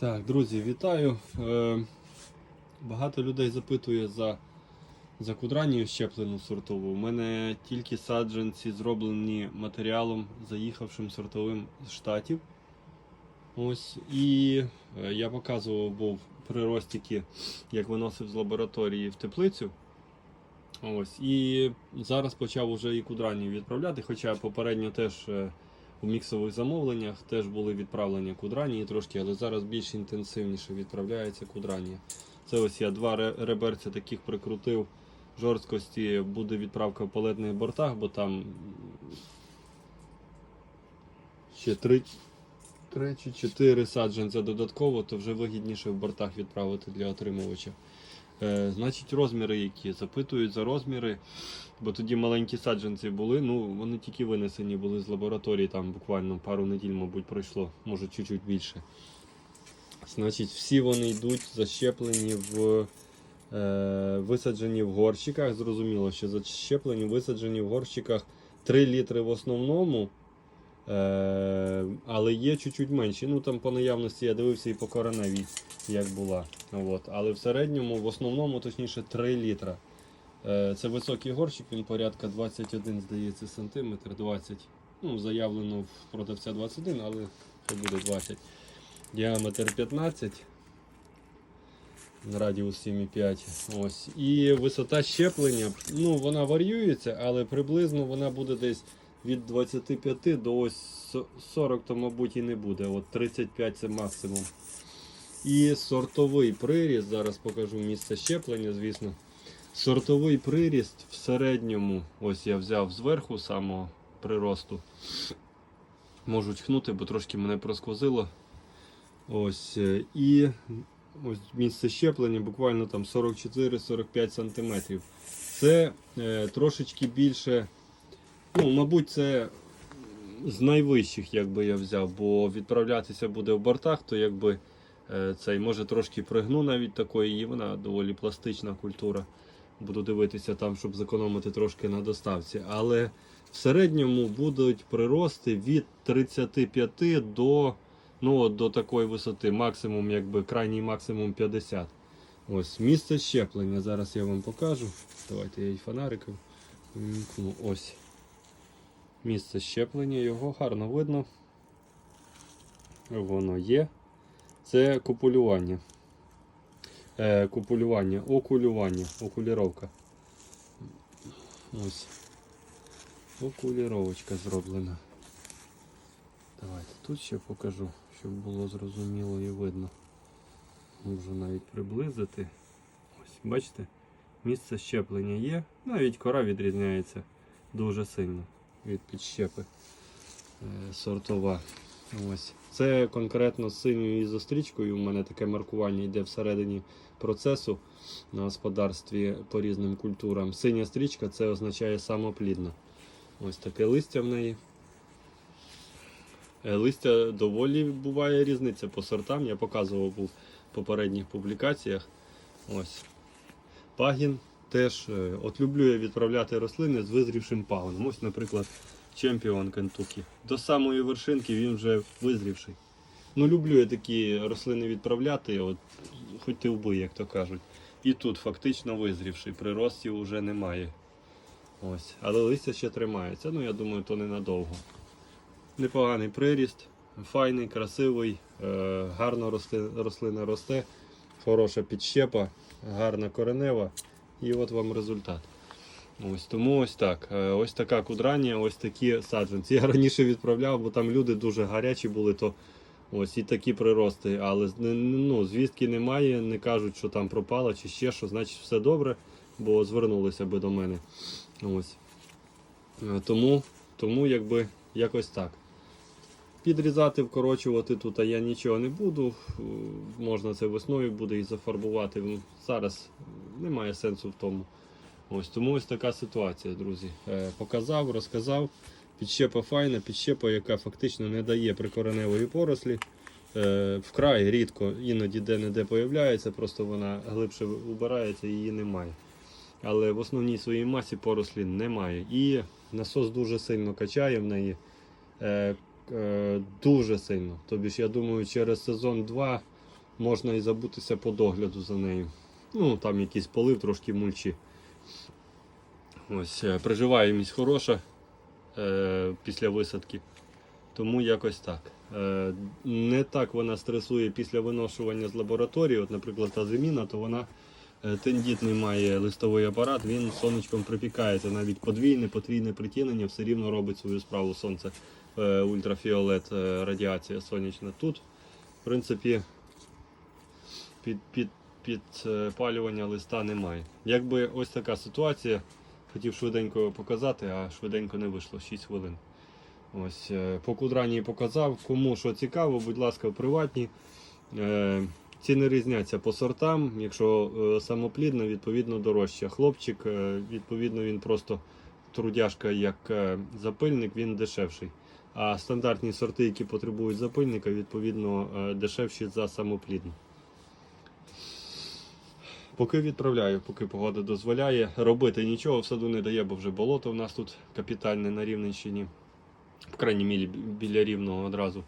Так, друзі, вітаю. Е, Багато людей запитує за, за кудранію щеплену сортову. У мене тільки саджанці зроблені матеріалом, заїхавшим сортовим з штатів. Ось, і е, я показував був приростики, як виносив з лабораторії в теплицю. Ось, і зараз почав уже і кудранію відправляти, хоча попередньо теж. е, у міксових замовленнях теж були відправлення кудранії трошки, але зараз більш інтенсивніше відправляється кудранія. Це ось я два ре- реберця таких прикрутив жорсткості. Буде відправка в палетних бортах, бо там ще три, три чи чотири саджанця додатково, то вже вигідніше в бортах відправити для отримувача. Е, значить, розміри які запитують за розміри, бо тоді маленькі саджанці були. Ну вони тільки винесені були з лабораторії, там буквально пару неділь, мабуть, пройшло, може чуть-чуть більше. Значить, всі вони йдуть защеплені в е, висаджені в горщиках. Зрозуміло, що защеплені, висаджені в горщиках 3 літри в основному. Е, але є чуть-чуть менші. Ну там по наявності я дивився і по кореневій, як була. От. Але в середньому, в основному, точніше, 3 літра. Е, це високий горщик, він порядка 21, здається, сантиметр, 20. Ну, заявлено в продавця 21, але це буде 20. Діаметр 15. Радіус 7,5. Ось. І висота щеплення, ну, вона варіюється, але приблизно вона буде десь від 25 до ось 40, то, мабуть, і не буде. От 35 це максимум. І сортовий приріст, зараз покажу місце щеплення, звісно. Сортовий приріст в середньому, ось я взяв зверху самого приросту. Можу чхнути, бо трошки мене просквозило. Ось. е, І ось місце щеплення буквально там 44-45 см. Це е, трошечки більше. Ну, мабуть, це з найвищих, якби я взяв, бо відправлятися буде в бортах, то якби е, цей може трошки пригну навіть такої, і вона доволі пластична культура. Буду дивитися там, щоб зекономити трошки на доставці. Але в середньому будуть прирости від 35 до, ну, до такої висоти, максимум, якби крайній максимум 50. Ось місце щеплення. Зараз я вам покажу. Давайте я і фонариком. Ось місце щеплення, його гарно видно. Воно є. Це купулювання. Е, купулювання, окулювання, окуліровка. Ось. Окуліровочка зроблена. Давайте тут ще покажу, щоб було зрозуміло і видно. Можу навіть приблизити. Ось, бачите, місце щеплення є, навіть кора відрізняється дуже сильно від підщепи е, сортова. Ось. Це конкретно з синьою ізострічкою. У мене таке маркування йде всередині процесу на господарстві по різним культурам. Синя стрічка це означає самоплідна. Ось таке листя в неї. Е, Листя доволі буває різниця по сортам. Я показував був в попередніх публікаціях. Ось. Пагін теж е, от люблю я відправляти рослини з визрівшим пагоном. Ось, наприклад, чемпіон Кентукі. До самої вершинки він вже визрівший. Ну, люблю я такі рослини відправляти, от, хоч ти вбий, як то кажуть. І тут фактично визрівший, приростів вже немає. Ось. Але листя ще тримається. Ну, я думаю, то ненадовго. Непоганий приріст, файний, красивий, е, гарно рослина росте, хороша підщепа, гарна коренева. І от вам результат. Ось тому ось так. Е, Ось така кудрання, ось такі саджанці. Я раніше відправляв, бо там люди дуже гарячі були, то ось і такі прирости. Але ну, звістки немає, не кажуть, що там пропало чи ще що, значить все добре, бо звернулися би до мене. Ось. Е, Тому, тому якби якось так. Підрізати, вкорочувати тут а я нічого не буду. Е, Можна це весною буде і зафарбувати. Ну, Зараз немає сенсу в тому. Ось тому ось така ситуація, друзі. Е, показав, розказав. Підщепа файна, підщепа, яка фактично не дає прикореневої порослі. Е, вкрай рідко, іноді де-не-де появляється, просто вона глибше убирається і її немає. Але в основній своїй масі порослі немає. І насос дуже сильно качає в неї. Е, дуже сильно. Тобі ж, я думаю, через сезон 2 можна і забутися по догляду за нею. Ну, там якийсь полив, трошки мульчі. Ось, е, приживаємість хороша е, після висадки. Тому якось так. Е, не так вона стресує після виношування з лабораторії. От, наприклад, та зиміна, то вона тендітний має листовий апарат, він сонечком припікається. Навіть подвійне, потрійне притінення все рівно робить свою справу сонце, е, ультрафіолет, е, радіація сонячна. Тут, в принципі, під, під, підпалювання листа немає. Якби ось така ситуація, хотів швиденько показати, а швиденько не вийшло 6 хвилин. Ось, е, по кудраній показав. Кому що цікаво, будь ласка, в приватні. Ціни різняться по сортам. Якщо е, самоплідна, відповідно дорожче. Хлопчик, е, відповідно, він просто трудяжка як е, запильник, він дешевший. А стандартні сорти, які потребують запильника, відповідно дешевші за самоплідну. Поки відправляю, поки погода дозволяє. Робити нічого в саду не дає, бо вже болото в нас тут капітальне на Рівненщині. В крайній мірі біля рівного одразу.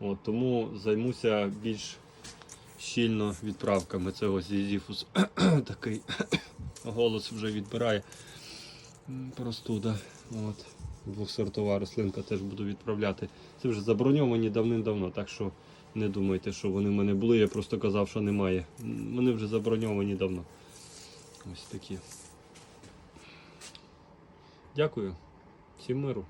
От, тому займуся більш щільно відправками. Це ось зізіфус такий голос вже відбирає. Простуда. От. Двохсортова рослинка теж буду відправляти. Це вже заброньовані давним-давно, так що не думайте, що вони в мене були. Я просто казав, що немає. Вони вже заброньовані давно. Ось такі. Дякую. Всім миру.